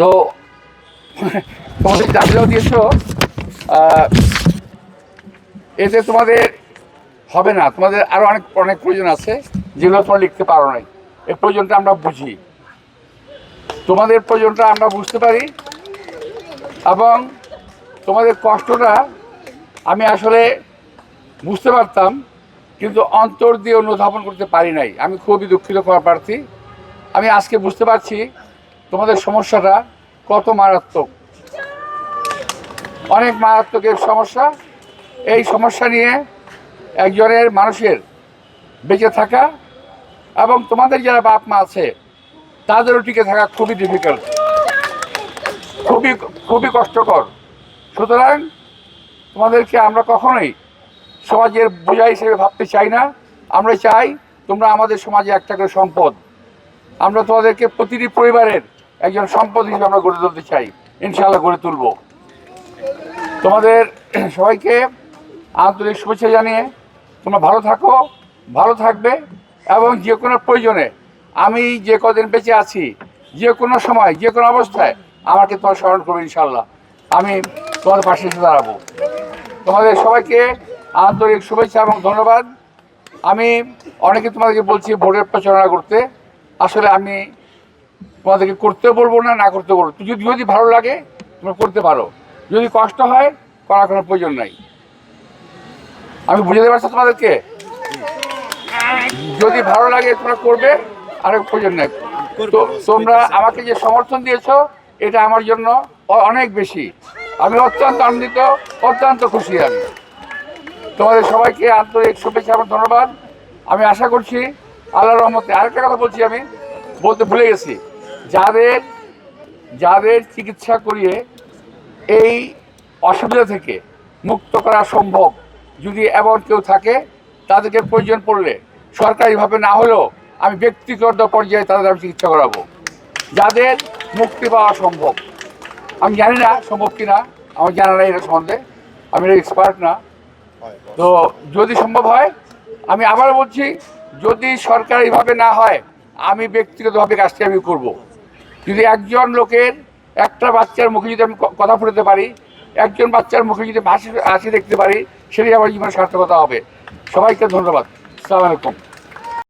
তো, তোমাদের চাকরিও দিয়েছ। এতে তোমাদের হবে না। তোমাদের আরও অনেক অনেক প্রয়োজন আছে, যেগুলো তোমরা লিখতে পারো নাই। এই প্রয়োজনটা আমরা বুঝি। তোমাদের প্রয়োজনটা আমরা বুঝতে পারি। এবং তোমাদের কষ্টটা আমি আসলে বুঝতে পারতাম, কিন্তু অন্তর দিয়ে অনুধাবন করতে পারি নাই। আমি খুবই দুঃখিত করা প্রার্থী আমি আজকে বুঝতে পারছি তোমাদের সমস্যাটা কত মারাত্মক? অনেক মারাত্মক সমস্যা। এই সমস্যা নিয়ে একজনের মানুষের বেঁচে থাকা এবং তোমাদের যারা বাপ মা আছে, তাদেরও টিকে থাকা খুবই ডিফিকাল্ট খুবই খুবই কষ্টকর। সুতরাং তোমাদেরকে আমরা কখনোই সমাজের বোঝা হিসেবে ভাবতে চাই না। আমরা চাই তোমরা আমাদের সমাজে একটা করে সম্পদ। আমরা তোমাদেরকে প্রতিটি পরিবারের একজন সম্পদ হিসেবে আমরা গড়ে তুলতে চাই, ইনশাআল্লাহ গড়ে তুলব। তোমাদের সবাইকে আন্তরিক শুভেচ্ছা জানিয়ে তোমরা ভালো থাকো, ভালো থাকবে এবং যে কোনো প্রয়োজনে আমি যে কদিন বেঁচে আছি, যে কোনো সময়, যে কোনো অবস্থায় আমাকে তোমার স্মরণ করবে ইনশাল্লাহ আমি তোমাদের পাশে এসে দাঁড়াবো। তোমাদের সবাইকে আন্তরিক শুভেচ্ছা এবং ধন্যবাদ। আমি অনেকে তোমাদেরকে বলছি ভোটের প্রচারণা করতে। আসলে আমি তোমাদেরকে করতে বলব না না করতে বলব। যদি যদি ভালো লাগে, তোমরা করতে পারো। যদি কষ্ট হয়, করার কোনো প্রয়োজন নাই। আমি বুঝাতে পারছি তোমাদেরকে? যদি ভালো লাগে, তোমরা করবে, আর প্রয়োজন নেই। তো তোমরা আমাকে যে সমর্থন দিয়েছ, এটা আমার জন্য অনেক বেশি। আমি অত্যন্ত আনন্দিত, অত্যন্ত খুশি আমি। তোমাদের সবাইকে আন্তরিক শুভেচ্ছা এবং ধন্যবাদ। আমি আশা করছি আল্লাহ রহমতে আরেকটা কথা বলছি আমি। বলতে ভুলে গেছি। যাদের যাদের চিকিৎসা করিয়ে এই অসুবিধা থেকে মুক্ত করা সম্ভব, যদি এমন কেউ থাকে, তাদেরকে প্রয়োজন পড়লে সরকারিভাবে না হলেও আমি ব্যক্তিগত পর্যায়ে তাদের আমি চিকিৎসা করাবো। যাদের মুক্তি পাওয়া সম্ভব। আমি জানি না সম্ভব কিনা, আমার জানা নাই এটা সম্বন্ধে। আমি এটা এক্সপার্ট না। তো যদি সম্ভব হয়, আমি আবার বলছি, যদি সরকারিভাবে না হয় আমি ব্যক্তিগতভাবে কাজটি আমি করব। যদি একজন লোকের একটা বাচ্চার মুখে যদি আমি কথা ফুটাতে পারি, একজন বাচ্চার মুখে যদি হাসি হাসি দেখতে পারি সেটাই আমার জীবনের সার্থকতা হবে। সবাইকে ধন্যবাদ। সালাম আলাইকুম।